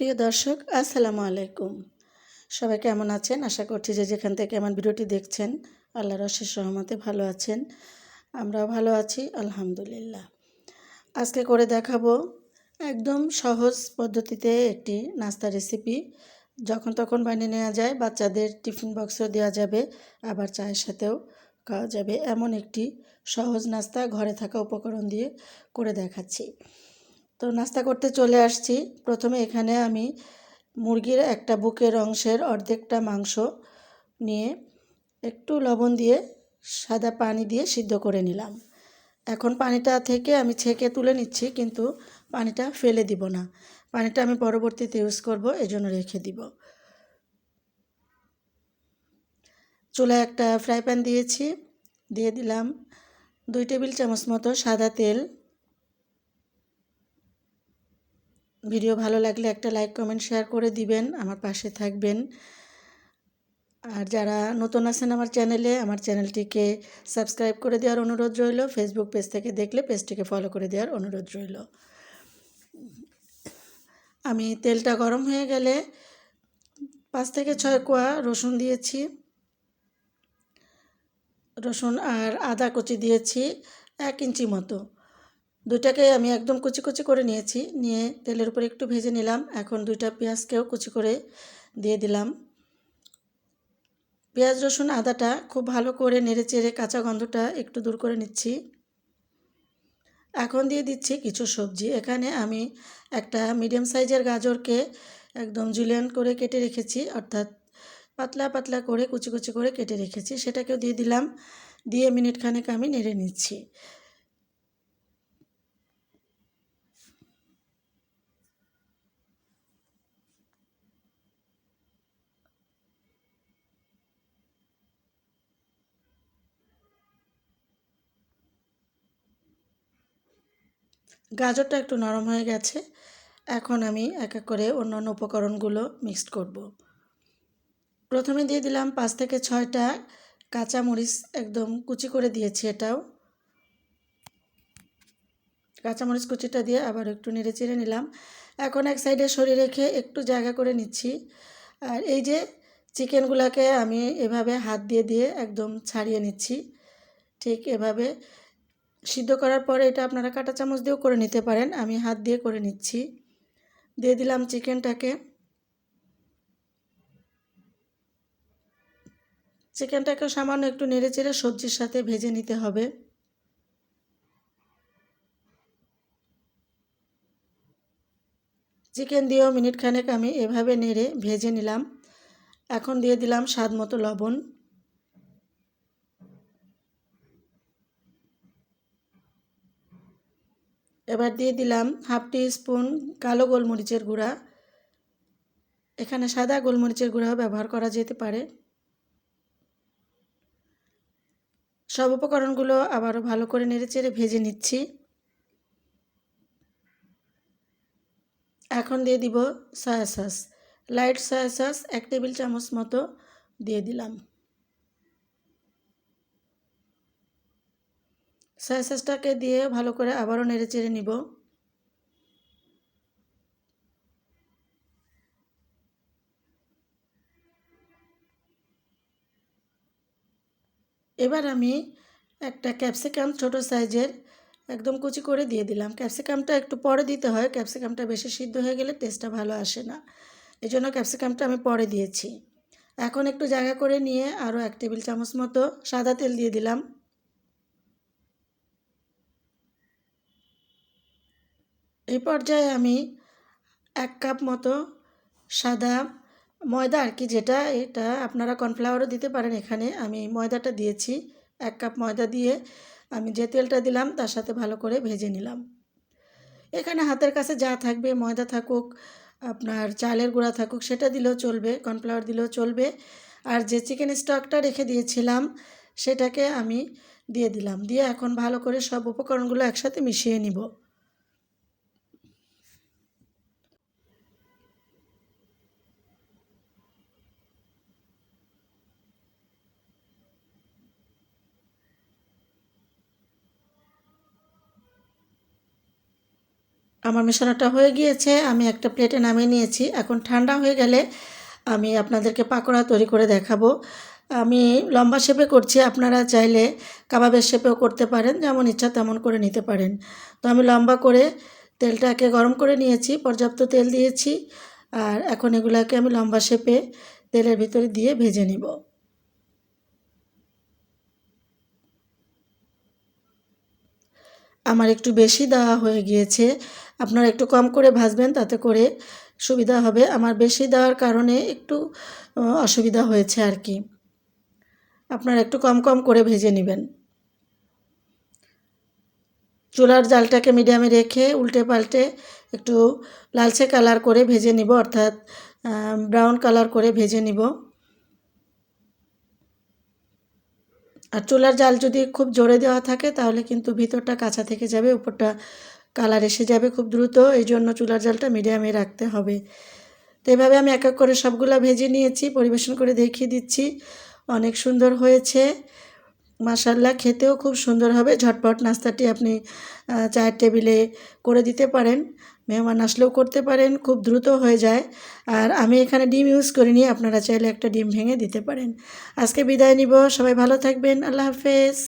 প্রিয় দর্শক, আসসালামু আলাইকুম। সবাই কেমন আছেন? আশা করছি যে যেখান থেকে আমার ভিডিওটি দেখছেন, আল্লাহর অশেষ সহমতে ভালো আছেন। আমরাও ভালো আছি, আলহামদুলিল্লাহ। আজকে করে দেখাবো একদম সহজ পদ্ধতিতে একটি নাস্তা রেসিপি যখন তখন বানিয়ে নেওয়া যায়, বাচ্চাদের টিফিন বক্সও দেওয়া যাবে, আবার চায়ের সাথেও খাওয়া যাবে। এমন একটি সহজ নাস্তা ঘরে থাকা উপকরণ দিয়ে করে দেখাচ্ছি। তো নাস্তা করতে চলে আসছি। প্রথমে এখানে আমি মুরগির একটা বুকের অংশের অর্ধেকটা মাংস নিয়ে একটু লবণ দিয়ে সাদা পানি দিয়ে সিদ্ধ করে নিলাম। এখন পানিটা থেকে আমি ছেঁকে তুলে নিচ্ছি, কিন্তু পানিটা ফেলে দিব না। পানিটা আমি পরবর্তীতে ইউজ করব, এজন্য রেখে দিব। চুলায় একটা ফ্রাই প্যান দিয়েছি। দিয়ে দিলাম দুই টেবিল চামচ মতো সাদা তেল। ভিডিও ভালো লাগলে একটা লাইক, কমেন্ট, শেয়ার করে দিবেন, আমার পাশে থাকবেন। আর যারা নতুন আছেন আমার চ্যানেলে, আমার চ্যানেলটিকে সাবস্ক্রাইব করে দেওয়ার অনুরোধ রইল। ফেসবুক পেজ থেকে দেখলে পেজটিকে ফলো করে দেওয়ার অনুরোধ রইল। আমি তেলটা গরম হয়ে গেলে পাঁচ থেকে ছয় কোয়া রসুন দিয়েছি। রসুন আর আদা কুচি দিয়েছি, এক ইঞ্চি মতো। দুইটাকে আমি একদম কুচি কুচি করে নিয়েছি। নিয়ে তেলের উপরে একটু ভেজে নিলাম। এখন দুইটা পেঁয়াজকেও কুচি করে দিয়ে দিলাম। পেঁয়াজ, রসুন, আদাটা খুব ভালো করে নেড়ে চেড়ে কাঁচা গন্ধটা একটু দূর করে নিচ্ছি। এখন দিয়ে দিচ্ছি কিছু সবজি। এখানে আমি একটা মিডিয়াম সাইজের গাজরকে একদম জুলিয়ান করে কেটে রেখেছি, অর্থাৎ পাতলা পাতলা করে কুচি কুচি করে কেটে রেখেছি। সেটাকেও দিয়ে দিলাম। দিয়ে মিনিট খানেক আমি নেড়ে নিচ্ছি। গাজরটা একটু নরম হয়ে গেছে। এখন আমি এক এক করে অন্যান্য উপকরণগুলো মিক্সড করব। প্রথমে দিয়ে দিলাম পাঁচ থেকে ছয়টা কাঁচামরিচ একদম কুচি করে দিয়েছি এটাও। কাঁচামরিচ কুচিটা দিয়ে আবার একটু নেড়ে চেড়ে নিলাম। এখন এক সাইডে সরিয়ে রেখে একটু জায়গা করে নিচ্ছি। আর এই যে চিকেনগুলোকে আমি এভাবে হাত দিয়ে দিয়ে একদম ছাড়িয়ে নিচ্ছি। ঠিক এভাবে সিদ্ধ করার পরে এটা আপনারা কাঁটা চামচ দিয়েও করে নিতে পারেন। আমি হাত দিয়ে করে নিচ্ছি। দিয়ে দিলাম চিকেনটাকে। চিকেনটাকে সামান্য একটু নেড়ে চেড়ে সবজির সাথে ভেজে নিতে হবে। চিকেন দিয়েও মিনিট খানেক আমি এভাবে নেড়ে ভেজে নিলাম। এখন দিয়ে দিলাম স্বাদ মতো লবণ। এবার দিয়ে দিলাম হাফ টি স্পুন কালো গোলমরিচের গুঁড়া। এখানে সাদা গোলমরিচের গুঁড়াও ব্যবহার করা যেতে পারে। সব উপকরণগুলো আবারও ভালো করে নেড়েচেড়ে ভেজে নিচ্ছি। এখন দিয়ে দিব soya sauce light soya sauce এক টেবিল চামচ মতো দিয়ে দিলাম। সয়া দিয়ে ভালো করে আবারও নেড়ে চেড়ে নিব। এবার আমি একটা ক্যাপসিকাম ছোট সাইজের একদম কুচি করে দিয়ে দিলাম। ক্যাপসিকামটা একটু পরে দিতে হয়, ক্যাপসিকামটা বেশি সিদ্ধ হয়ে গেলে টেস্টটা ভালো আসে না। এই জন্য ক্যাপসিকামটা আমি পরে দিয়েছি। এখন একটু জায়গা করে নিয়ে আরও এক টেবিল চামচ মতো সাদা তেল দিয়ে দিলাম। এই পর্যায়ে আমি এক কাপ মতো সাদা ময়দা আর কি যেটা, এটা আপনারা কর্নফ্লাওয়ারও দিতে পারেন এখানে। আমি ময়দাটা দিয়েছি, এক কাপ ময়দা দিয়ে আমি যে তেলটা দিলাম তার সাথে ভালো করে ভেজে নিলাম। এখানে হাতের কাছে যা থাকবে, ময়দা থাকুক, আপনার চালের গুঁড়া থাকুক, সেটা দিলেও চলবে, কর্নফ্লাওয়ার দিলেও চলবে। আর যে চিকেন স্টকটা রেখে দিয়েছিলাম, সেটাকে আমি দিয়ে দিলাম। দিয়ে এখন ভালো করে সব উপকরণগুলো একসাথে মিশিয়ে নিব। আমার মেশানোটা হয়ে গিয়েছে, আমি একটা প্লেটে নামিয়ে নিয়েছি। এখন ঠান্ডা হয়ে গেলে আমি আপনাদেরকে পাকোড়া তৈরি করে দেখাবো। আমি লম্বা শেপে করছি, আপনারা চাইলে কাবাবের শেপেও করতে পারেন, যেমন ইচ্ছা তেমন করে নিতে পারেন। তো আমি লম্বা করে তেলটাকে গরম করে নিয়েছি, পর্যাপ্ত তেল দিয়েছি, আর এখন এগুলাকে আমি লম্বা শেপে তেলের ভিতরে দিয়ে ভেজে নিব। আমার একটু বেশি দেওয়া হয়ে গিয়েছে আপনারা একটু কম করে ভাজবেন, তাতে করে সুবিধা হবে। আমার বেশি দেওয়ার কারণে একটু অসুবিধা হয়েছে আর কি। আপনারা একটু কম কম করে ভেজে নেবেন। চুলার জালটাকে মিডিয়ামে রেখে উল্টে পাল্টে একটু লালচে কালার করে ভেজে নিব, অর্থাৎ ব্রাউন কালার করে ভেজে নিব। আর চুলার জাল যদি খুব জোরে দেওয়া থাকে, তাহলে কিন্তু ভিতরটা কাঁচা থেকে যাবে, উপরটা কালার এসে যাবে খুব দ্রুত, এই জন্য চুলার জালটা মিডিয়ামে রাখতে হবে। তো এভাবে আমি এক এক করে সবগুলো ভেজে নিয়েছি, পরিবেশন করে দেখিয়ে দিচ্ছি। অনেক সুন্দর হয়েছে। মাসাল্লাহ খেতেও খুব সুন্দর হবে। ঝটপট নাস্তাটি আপনি চায়ের টেবিলে করে দিতে পারেন। মেহমান আসলেও করতে পারেন, খুব দ্রুত হয়ে যায়। আর আমি এখানে ডিম ইউজ করিনি, আপনারা চাইলে একটা ডিম ভেঙে দিতে পারেন। আজকে বিদায় নিব, সবাই ভালো থাকবেন, আল্লাহ হাফেজ।